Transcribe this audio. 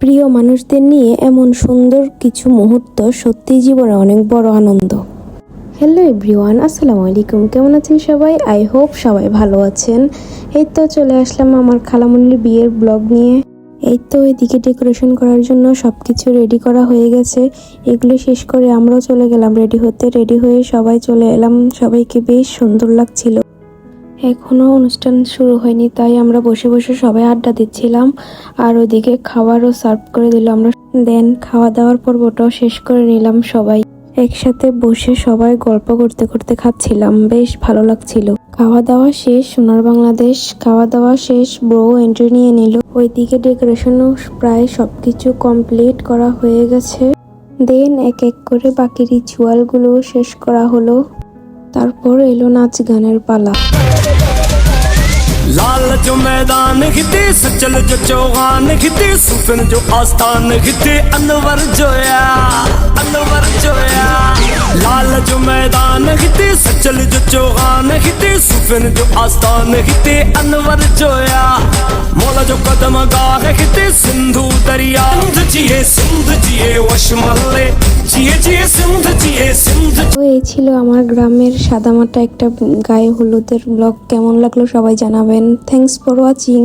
প্রিয় মানুষদের নিয়ে এমন সুন্দর কিছু মুহূর্ত সত্যি জীবনে অনেক বড় আনন্দ। হ্যালো এভরিওয়ান আসসালামু আলাইকুম। কেমন আছেন সবাই? আই হোপ সবাই ভালো আছেন। এই তো চলে আসলাম আমার খালামুনির বিয়ের ব্লগ নিয়ে। এই তো এদিকে ডেকোরেশন করার জন্য সব কিছু রেডি করা হয়ে গেছে। এগুলো শেষ করে আমরাও চলে গেলাম রেডি হতে। রেডি হয়ে সবাই চলে এলাম। সবাইকে বেশ সুন্দর লাগছিল। এখনও অনুষ্ঠান শুরু হয়নি, তাই আমরা বসে বসে সবাই আড্ডা দিচ্ছিলাম আর ওদিকে খাবারও সার্ভ করে দিল আমরা। দেন খাওয়া দাওয়ার পর্বটাও শেষ করে নিলাম সবাই। একসাথে বসে সবাই গল্প করতে করতে খাচ্ছিলাম, বেশ ভালো লাগছিল। খাওয়া দাওয়া শেষ, সোনার বাংলাদেশ। খাওয়া দাওয়া শেষ ব্রো এন্ট্রি নিয়ে নিল। ওইদিকে ডেকোরেশনও প্রায় সব কিছু কমপ্লিট করা হয়ে গেছে। দেন এক এক করে বাকি রিচুয়ালগুলো শেষ করা হলো। তারপর এলো নাচ গানের পালা। मैदान खिते सचल जो चौहान खिते, सुफिन जो आस्थान खिते, अनवर जोया अनवर जोया लाल जो मैदान खिते सचल जो चौहान खिते, सुफिन जो आस्थान खिते, अनवर जोया मोला जो कदम गाह खिते, सिंधु दरिया, सिंध जिए सिंध जिए वशमल्ले जिए এই ছিল আমার গ্রামের সাদামাটা একটা গায়ে হলুদের ব্লগ। কেমন লাগল সবাই জানাবেন। Thanks for watching